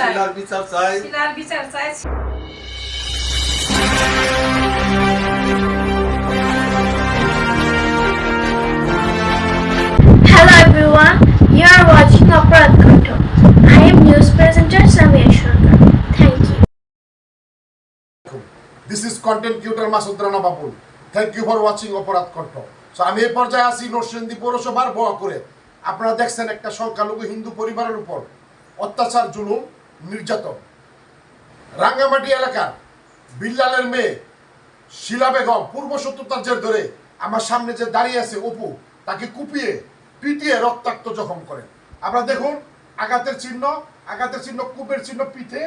শিলার বিচার চাই শিলার বিচার চাই Hello everyone, you are watching Aparat Kanto. I am news presenter Samia Shurkar. Thank you. This is content creator Masud Rana Babul thank you for watching অপরাধ কণ্ঠ so আমি এই পর্যায়ে আসি নরসিংদী পৌরসভার বয়া করে আপনারা দেখছেন একটা সংখ্যালঘু হিন্দু পরিবারের উপর অত্যাচার জুলুম নির্যাতন। রাঙ্গামাটি এলাকার বিল্লালের মেয়ে শিলা বেগম পূর্ব শত্রুতার জের ধরে আমার সামনে যে দাঁড়িয়ে আছে অপু, তাকে কুপিয়ে, পিটিয়ে রক্তাক্ত জখম করে। আপনারা দেখুন, আঘাতের চিহ্ন আঘাতের চিহ্ন, কূপের চিহ্ন পিঠে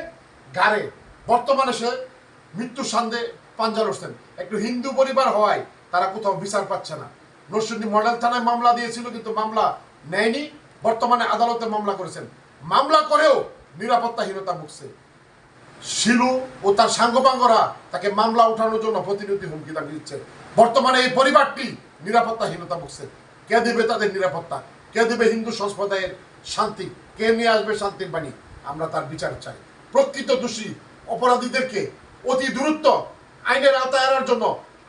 গাড়ে। বর্তমানে সে মৃত্যুর সান্দে পাঞ্জা লড়ছেন একটু হিন্দু পরিবার হওয়ায় তারা কোথাও বিচার পাচ্ছে না। নরসিংদী মডেল থানায় মামলা দিয়েছিল, কিন্তু মামলা নেয়নি। বর্তমানে আদালতে মামলা করেছেন। মামলা করেও নিরাপত্তাহীনতা ভুগছে। শিলু ও তার সাঙ্গপাঙ্গরা তাকে মামলা উঠানোর জন্য প্রতিনিধি হুমকি দাবি দিচ্ছে। বর্তমানে এই পরিবারটি নিরাপত্তাহীনতা ভুগছে। কে দেবে তাদের নিরাপত্তা? কে দেবে হিন্দু সম্প্রদায়ের শান্তি? কে নিয়ে আসবে শান্তির বাণী? আমরা তার বিচার চাই। প্রকৃত দোষী অপরাধীদেরকে অতি দূরত্ব আইনের আওতায় আনার জন্য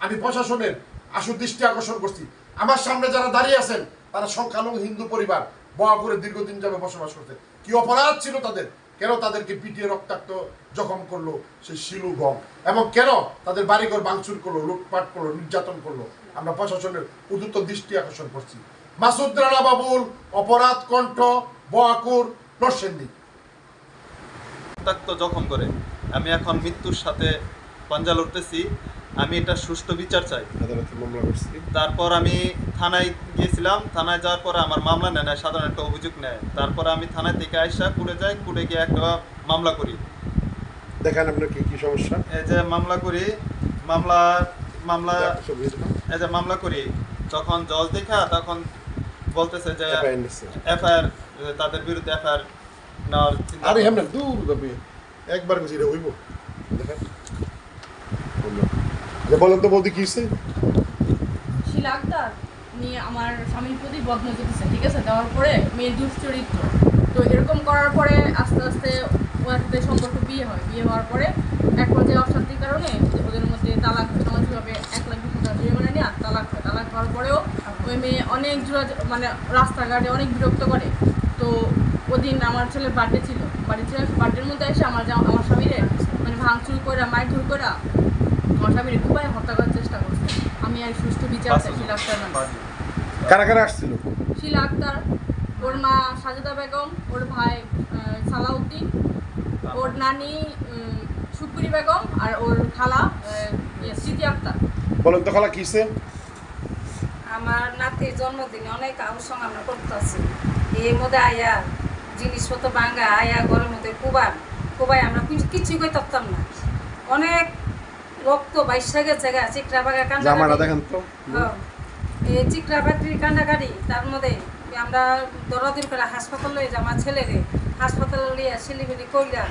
আমি প্রশাসনের আশু দৃষ্টি আকর্ষণ করছি। আমার সামনে যারা দাঁড়িয়ে আছেন, তারা সংখ্যালঘু হিন্দু পরিবার বয়া দীর্ঘদিন যাবে বসবাস করতে। কি অপরাধ ছিল তাদের? কেন তাদেরকে পিটিয়ে রক্তাক্ত জখম করল সেই শিলু গম? এবং কেন তাদের বাড়িঘর ভাঙচুর করল, লুটপাট করল, নির্যাতন করল? আমরা প্রশাসনের উদ্যুত দৃষ্টি আকর্ষণ করছি। মাসুদ রানা বাবুল, অপরাধ কণ্ঠ বোয়াকুর নরসেন্দি রক্তাক্ত জখম করে। আমি এখন মৃত্যুর সাথে পাঞ্জা লড়তেছি। আমি এটা সুষ্ঠু বিচার চাই। আদালতে মামলা করছি। তারপর আমি থানায় গিয়েছিলাম থানায় যাওয়ার পরে আমার মামলা নেয় না সাধারণ একটা অভিযোগ নেয়। তারপরে আমি থানায় থেকে আইসা কুড়ে যাই কুড়ে গিয়ে একটা মামলা করি। দেখেন আপনার কি কি সমস্যা? এই যে মামলা করি মামলা মামলা এই যে মামলা করি তখন জজ দেখা তখন বলতেছে যে এফআইআর তাদের বিরুদ্ধে এফআইআর নেওয়ার আরে হেমনা দূর একবার গেছি হইব। দেখেন। বলেন তো বৌদি কি? শিলা আক্তার নিয়ে আমার স্বামীর প্রতি বদনজর দিচ্ছে ঠিক আছে? দেওয়ার পরে মেয়ে দুশ্চরিত্র। তো এরকম করার পরে আস্তে আস্তে ওর সাথে সম্পর্ক বিয়ে হয়। বিয়ে হওয়ার পরে এক পর্যায়ে অশান্তির কারণে ওদের মধ্যে তালাক সামাজিকভাবে এক লাখ বিশ হাজার জরিমানা আর তালাক তালাক হওয়ার পরেও ওই মেয়ে অনেক জোড়া মানে রাস্তাঘাটে অনেক বিরক্ত করে। তো ওদিন আমার ছেলের বার্থডে ছিল। বাড়ি ছিল বার্থডের মধ্যে এসে আমার আমার স্বামীরে মানে ভাঙচুর করে মারধর করে আমার স্বামীর খুবই হত্যা করার চেষ্টা করছে। আমি আর সুষ্ঠু বিচার চাই শিলা আক্তার কারা কারা আসছিল? শিলা আক্তার ওর মা সাজেদা বেগম ওর ভাই সালাউদ্দিন ওর নানি সুপুরি বেগম আর ওর খালা ইয়ে, স্মৃতি আক্তার। বলেন তো খালা কি হইছে? আমার নাতির জন্মদিনে অনেক আনুষঙ্গ আমরা করতেছি এর মধ্যে আয়া জিনিসপত্র ভাঙ্গা আয়া ঘরের মধ্যে কুবান কুবাই আমরা কিছু কিছুই কই থাকতাম না। অনেক রক্ত বাইশা গেছে গা চিকরা বাগা কান্না জামাটা দেখেন তো। এই চিকরা বাকরির কান্নাকাটি তার মধ্যে আমরা দরাদির করে হাসপাতাল লয়ে যে আমার ছেলেরে। হাসপাতালে লিয়ে শিলিগুড়ি কইরা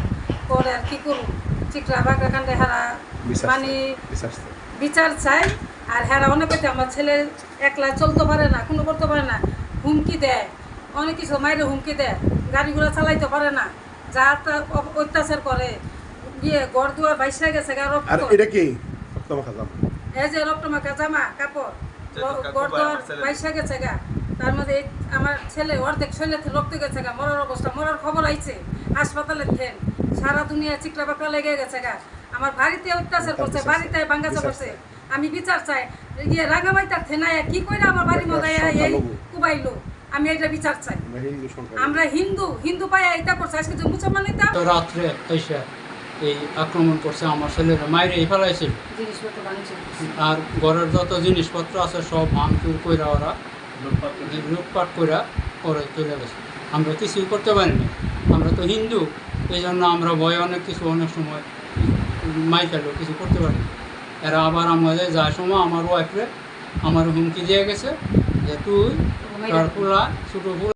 করে আর কি করুন চিকরা বাগা কান্দে হারা মানে বিচার চাই আর হ্যাঁ অনেক আমার ছেলে একলা চলতে পারে না কোনো করতে পারে না হুমকি দেয়। অনেক কিছু মাইরে হুমকি দেয় গাড়িগুলো চালাইতে পারে না যা তা অত্যাচার করে। ইয়ে ঘর দুয়ার বাইসা গেছে গা আর রক্ত এটা কি? তোমাকে জামা এই যে রক্তমাখা জামা কাপড় ঘর দুয়ার বাইসা গেছে গা। তার মধ্যে আমার ছেলে অর্ধেক শৈলে রক্ত গেছে গা মরার অবস্থা মরার খবর আইছে হাসপাতালে থেন। সারা দুনিয়া চিকলা বাকলা লেগে গেছে গা। আমার বাড়িতে অত্যাচার করছে বাড়িতে বাঙ্গাচা করছে আমি বিচার চাই ইয়ে রাঙামাইতার থেনায় কি কইরা আমার বাড়ি মধ্যে এই কুবাইলো। আমি এটা বিচার চাই। আমরা হিন্দু হিন্দু পায়া এটা করছে। আজকে যে মুসলমান এটা রাত্রে এসে এই আক্রমণ করছে আমার ছেলেরা। মাইরে ফেলাইছিল জিনিসপত্র বানিয়েছে আর ঘরের যত জিনিসপত্র আছে সব ভাঙচুর কইরা ওরা লুটপাট কইরা করে চলে গেছে। আমরা কিছুই করতে পারিনি। আমরা তো হিন্দু। এই জন্য আমরা ভয়ে অনেক কিছু অনেক সময় মাই ফেলো কিছু করতে পারি এরা আবার আমাদের যার সময় আমার ওয়াইফরে আমার হুমকি দিয়ে গেছে যে তুই তোর ছোটো পোলা